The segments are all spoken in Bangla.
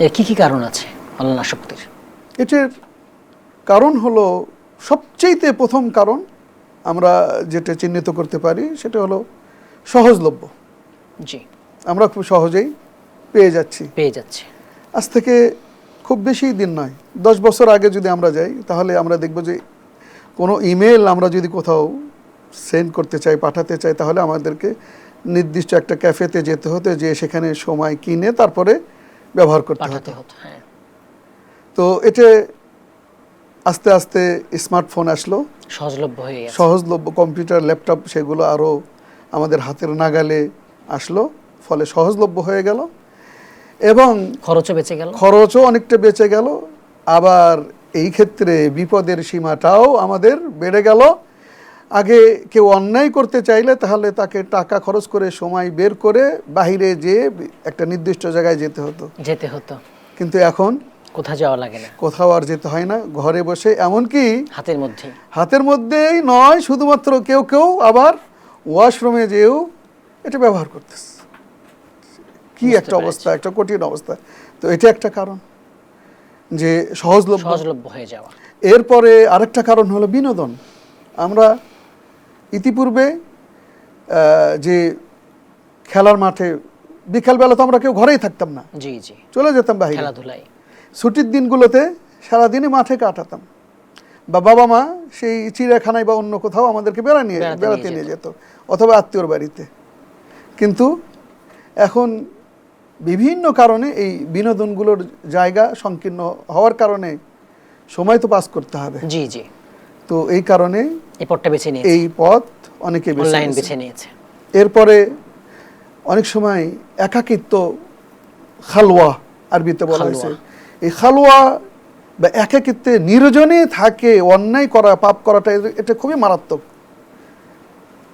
এর কি কি কারণ আছে অনলাইন শক্তির? এটির কারণ হলো সবচেয়েতে প্রথম কারণ আমরা যেটা চিহ্নিত করতে পারি সেটা হলো সহজলভ্য। জি। আমরা খুব সহজেই পেয়ে যাচ্ছি। পেয়ে যাচ্ছি। আজ থেকে খুব বেশি দিন নয় দশ বছর আগে যদি আমরা যাই তাহলে আমরা দেখব যে কোনো ইমেল আমরা যদি কোথাও সেন্ড করতে চাই পাঠাতে চাই তাহলে আমাদেরকে নির্দিষ্ট একটা ক্যাফেতে যেতে হতো যে সেখানে সময় কিনে তারপরে ব্যবহার করতে হতো। হ্যাঁ। তো এতে আস্তে আস্তে স্মার্টফোন আসলো। সহজলভ্য হয়ে সহজলভ্য কম্পিউটার ল্যাপটপ সেগুলো আরও আমাদের হাতের নাগালে আসলো ফলে সহজলভ্য হয়ে গেল। এবং খরচও বেঁচে গেল। খরচও অনেকটা বেঁচে গেল। আবার এই ক্ষেত্রে বিপদের সীমাটাও আমাদের বেড়ে গেল। আগে কেউ অন্যায় করতে চাইলে তাহলে তাকে টাকা খরচ করে সময় বের করে বাইরে যেয়ে একটা নির্দিষ্ট জায়গায় যেতে হতো। যেতে হতো। কিন্তু এখন কোথাও যাওয়া লাগে না। কোথাও আর যেতে হয় না ঘরে বসে। এমনকি হাতের মধ্যে হাতের মধ্যেই নয় শুধুমাত্র কেউ কেউ আবার ওয়াশরুমে যেও এটা ব্যবহার করতেছে। কি একটা অবস্থা একটা কঠিন অবস্থা। তো এটা একটা কারণ যে সহজলভ্য। সহজলভ্য হয়ে যাওয়া। এরপরে আরেকটা কারণ হলো বিনোদন। আমরা ইতিপূর্বে যে খেলার মাঠে বিকালবেলা তো আমরা কেউ ঘরেই থাকতাম না। জি জি। চলে যেতাম বাইরে খেলাধুলায়। ছুটির দিনগুলোতে সারাদিনই মাঠে কাটাতাম। বা বাবা মা সেই চিড়িয়াখানায় বা অন্য কোথাও আমাদেরকে বেড়া নিয়ে বেড়াতে নিয়ে যেত অথবা আত্মীয়র বাড়িতে। কিন্তু এখন বিভিন্ন কারণে এই বিনোদনগুলোর জায়গা সংকীর্ণ হওয়ার কারণে সময় তো পাস করতে হবে। জি জি। তো এই কারণে এই পথটা বেছে নিয়েছে। এই পথ অনেকে অনলাইন বেছে নিয়েছে। এরপরে অনেক সময় একাকিত্ব খালওয়া আরবিতে বলা হয়েছে। এই খালওয়া বা একাকিত্বে নির্জনে থাকে অন্যায় করা পাপ করাটা এটা খুবই মারাত্মক।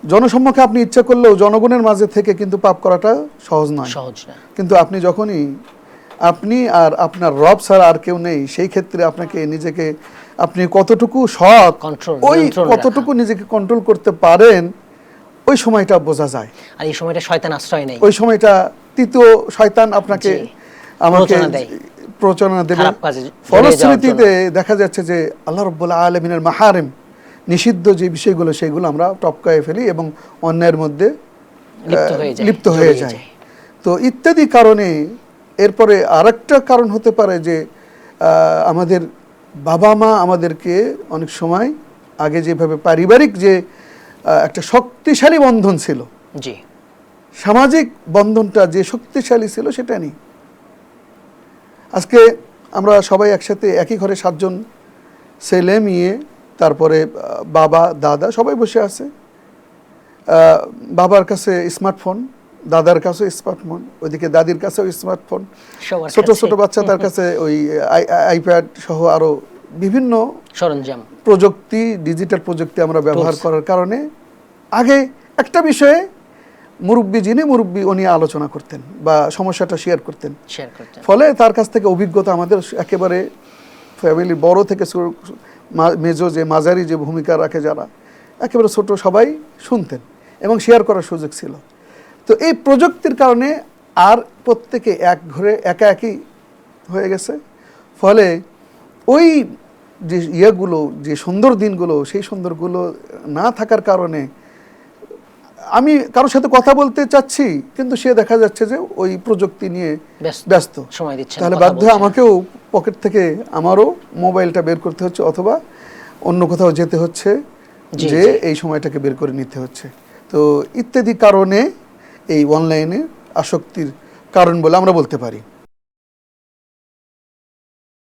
জনসম্মুখে আপনি ইচ্ছা করলেও জনগণের মাঝে থেকে কিন্তু পাপ করাটা সহজ নয়। সহজ না। কিন্তু আপনি যখনই আপনি আর আপনার রব ছাড়া আর কেউ নেই সেই ক্ষেত্রে আপনাকে নিজেকে আপনি কতটুকু সৎ ওই কতটুকু নিজেকে কন্ট্রোল করতে পারেন ওই সময়টা বোঝা যায়। আর এই সময়টা শয়তান আশ্রয় নেই ওই সময়টা তৃতীয় শয়তান আপনাকে। আমাকে প্রচনা দেবে। ফলশ্রুতিতে দেখা যাচ্ছে যে আল্লাহ রব্বুল্লাহ আলমিনের মাহারেম নিষিদ্ধ যে বিষয়গুলো সেগুলো আমরা টপকায়ে ফেলি এবং অন্যায়ের মধ্যে লিপ্ত হয়ে যায়। তো ইত্যাদি কারণে এরপরে আরেকটা কারণ হতে পারে যে আহ, আমাদের বাবা মা আমাদেরকে অনেক সময় আগে যেভাবে পারিবারিক যে একটা শক্তিশালী বন্ধন ছিল জি। সামাজিক বন্ধনটা যে শক্তিশালী ছিল সেটা নেই। আজকে আমরা সবাই একসাথে একই ঘরে সাতজন ছেলে মেয়ে তারপরে বাবা দাদা সবাই বসে আছে। আহ, বাবার কাছে স্মার্টফোন দাদার কাছে স্মার্টফোন ওইদিকে দাদির কাছেও স্মার্টফোন ছোট ছোট বাচ্চা তার কাছে ওই আই- আই- আইপ্যাড সহ আরও বিভিন্ন সরঞ্জাম। প্রযুক্তি ডিজিটাল প্রযুক্তি আমরা ব্যবহার করার কারণে আগে একটা বিষয়ে মুরব্বী যিনি মুরব্বী উনি আলোচনা করতেন বা সমস্যাটা শেয়ার করতেন। ফলে তার কাছ থেকে অভিজ্ঞতা আমাদের একেবারে ফ্যামিলি বড় থেকে মেজো যে মাঝারি যে ভূমিকা রাখে যারা একেবারে ছোট সবাই শুনতেন এবং শেয়ার করার সুযোগ ছিল। তো এই প্রযুক্তির কারণে আর প্রত্যেকে এক ঘরে একা একই হয়ে গেছে। ফলে ওই যে ইয়েগুলো যে সুন্দর দিনগুলো সেই সুন্দরগুলো না থাকার কারণে আমি কারোর সাথে কথা বলতে চাচ্ছি কিন্তু সে দেখা যাচ্ছে যে ওই প্রযুক্তি নিয়ে ব্যস্ত সময় দিচ্ছেন তাহলে বাধ্য আমাকেও পকেট থেকে আমারও মোবাইলটা বের করতে হচ্ছে অথবা অন্য কোথাও যেতে হচ্ছে যে এই সময়টাকে বের করে নিতে হচ্ছে। তো ইত্যাদি কারণে এই অনলাইনে আসক্তির কারণ বলে আমরা বলতে পারি।